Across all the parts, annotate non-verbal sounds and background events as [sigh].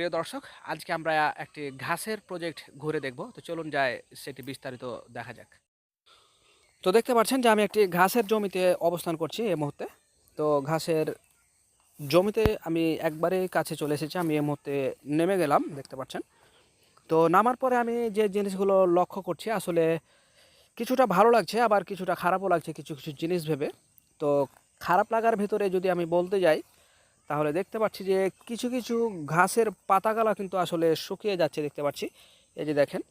প্রিয় দর্শক, আজকে আমরা একটি ঘাসের প্রজেক্ট ঘুরে দেখব। তো চলুন যায় সেটি বিস্তারিত দেখা যাক। তো দেখতে পাচ্ছেন যে আমি একটি ঘাসের জমিতে অবস্থান করছি এই মুহূর্তে। তো ঘাসের জমিতে আমি একবারে কাছে চলে এসেছি, আমি এই মুহূর্তে নেমে গেলাম, দেখতে পাচ্ছেন। তো নামার পরে আমি যে জিনিসগুলো লক্ষ্য করছি, আসলে কিছুটা ভালো লাগছে, আবার কিছুটা খারাপও লাগছে কিছু কিছু জিনিস ভেবে। তো খারাপ লাগার ভেতরে যদি আমি বলতে যাই তাহলে দেখতে পাচ্ছি যে কিছু কিছু ঘাসের পাতাগুলা কিন্তু আসলে শুকিয়ে যাচ্ছে দেখতে পাচ্ছি। এই যে দেখেন,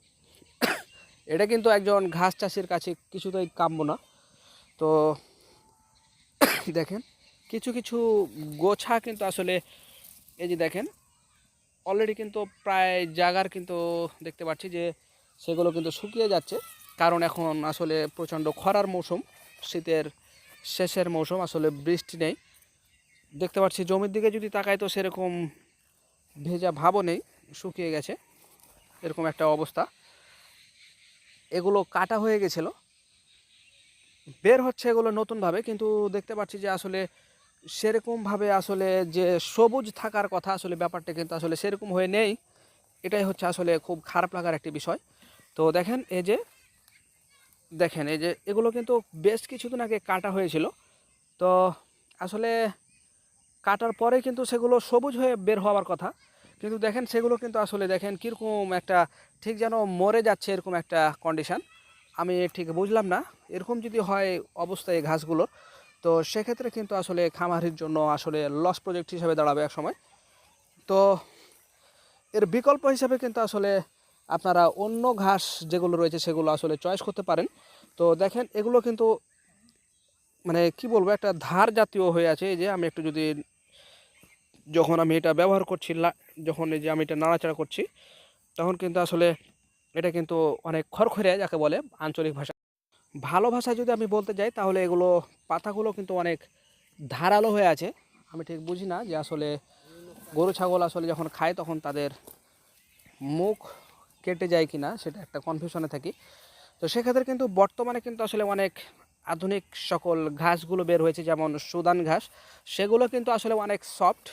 [coughs] এটা কিন্তু একজন ঘাস চাষির কাছে কিছুতেই কাম্য না। তো [coughs] দেখেন, কিছু কিছু গোছা কিন্তু আসলে, এই যে দেখেন অলরেডি কিন্তু প্রায় জায়গার কিন্তু দেখতে পাচ্ছি যে সেগুলো কিন্তু শুকিয়ে যাচ্ছে। কারণ এখন আসলে প্রচণ্ড খরার মৌসুম, শীতের শেষের মৌসুম, আসলে বৃষ্টি নেই। দেখতে পাচ্ছি জমির দিকে যদি তাকাই তো সেরকম ভেজা ভাবও নেই, শুকিয়ে গেছে, এরকম একটা অবস্থা। এগুলো কাটা হয়ে গেছিল, বের হচ্ছে এগুলো নতুনভাবে, কিন্তু দেখতে পাচ্ছি যে আসলে সেরকমভাবে আসলে যে সবুজ থাকার কথা আসলে ব্যাপারটা কিন্তু আসলে সেরকম হয়ে নেই। এটাই হচ্ছে আসলে খুব খারাপ লাগার একটি বিষয়। তো দেখেন, এই যে, দেখেন, এই যে এগুলো কিন্তু বেশ কিছুদিন আগে কাটা হয়েছিল। তো আসলে কাটার পরে কিন্তু সেগুলো সবুজ হয়ে বের হওয়ার কথা। কিন্তু দেখেন সেগুলো কিন্তু আসলে দেখেন কীরকম একটা ঠিক যেন মরে যাচ্ছে এরকম একটা কন্ডিশান আমি ঠিক বুঝলাম না। এরকম যদি হয় অবস্থা এই ঘাসগুলো, তো সেক্ষেত্রে কিন্তু আসলে খামারির জন্য আসলে লস প্রজেক্ট হিসাবে দাঁড়াবে এক সময়। তো এর বিকল্প হিসাবে কিন্তু আসলে আপনারা অন্য ঘাস যেগুলো রয়েছে সেগুলো আসলে চয়েস করতে পারেন। তো দেখেন এগুলো কিন্তু মানে কি বলব, একটা ধার জাতীয় হয়ে আছে যে আমি একটু যদি যখন আমি এটা ব্যবহার করছি যখন এই যে আমি এটা নাড়াচাড়া করছি, তখন কিন্তু আসলে এটা কিন্তু অনেক খড়খড়ে যাকে বলে আঞ্চলিক ভাষা। ভালো ভাষায় যদি আমি বলতে যাই, তাহলে এগুলো, পাতাগুলো কিন্তু অনেক ধারালো হয়ে আছে। আমি ঠিক বুঝি না যে আসলে গরু, ছাগল আসলে যখন খায় তখন তাদের মুখ কেটে যায় কি না সেটা একটা কনফিউশনে থাকি। তো সেক্ষেত্রে কিন্তু বর্তমানে কিন্তু আসলে অনেক আধুনিক সকল ঘাসগুলো বের হয়েছে, যেমন সুদান ঘাস, সেগুলো কিন্তু আসলে অনেক সফট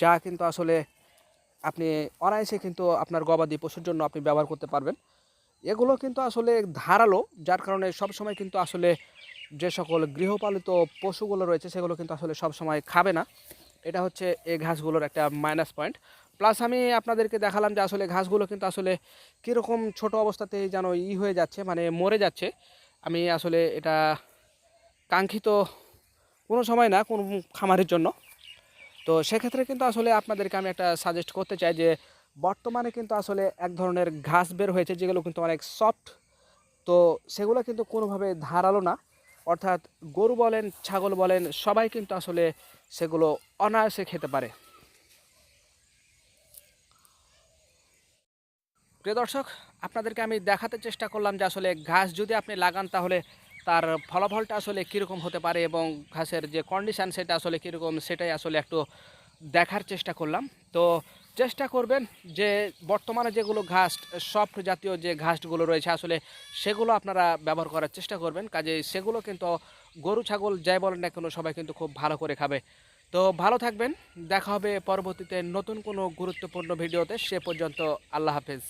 যা কিন্তু আসলে আপনি অনায়াসে কিন্তু আপনার গবাদি পশুর জন্য আপনি ব্যবহার করতে পারবেন। এগুলো কিন্তু আসলে ধারালো, যার কারণে সবসময় কিন্তু আসলে যে সকল গৃহপালিত পশুগুলো রয়েছে, সেগুলো কিন্তু আসলে সবসময় খাবে না। এটা হচ্ছে এই ঘাসগুলোর একটা মাইনাস পয়েন্ট প্লাস আমি আপনাদেরকে দেখালাম যে আসলে ঘাসগুলো কিন্তু আসলে কীরকম ছোট অবস্থাতে যেন ই হয়ে যাচ্ছে মানে মরে যাচ্ছে। আমি আসলে এটা কাঙ্ক্ষিত কোনো সময় না, কোনো খামারের জন্য। তো সেক্ষেত্রে কিন্তু আসলে আপনাদেরকে আমি একটা সাজেস্ট করতে চাই যে, বর্তমানে কিন্তু আসলে এক ধরনের ঘাস বের হয়েছে, যেগুলো কিন্তু অনেক সফট তো সেগুলো কিন্তু কোনোভাবে ধারালো না। অর্থাৎ গরু বলেন, ছাগল বলেন, সবাই কিন্তু আসলে সেগুলো অনায়াসে খেতে পারে। প্রিয় দর্শক, আপনাদেরকে আমি দেখাতে চেষ্টা করলাম যে আসলে ঘাস যদি আপনি লাগান তাহলে তার ফলাফলটা আসলে কীরকম হতে পারে এবং ঘাসের যে কন্ডিশান সেটা আসলে কীরকম, সেটাই আসলে একটু দেখার চেষ্টা করলাম। তো চেষ্টা করবেন যে বর্তমানে যেগুলো ঘাস সফট জাতীয় যে ঘাসগুলো রয়েছে আসলে সেগুলো আপনারা ব্যবহার করার চেষ্টা করবেন। কাজে সেগুলো কিন্তু গরু, ছাগল, যাই বলেন না কোনো, সবাই কিন্তু খুব ভালো করে খাবে। তো ভালো থাকবেন, দেখা হবে পরবর্তীতে নতুন কোনো গুরুত্বপূর্ণ ভিডিওতে, সে পর্যন্ত আল্লাহ হাফেজ।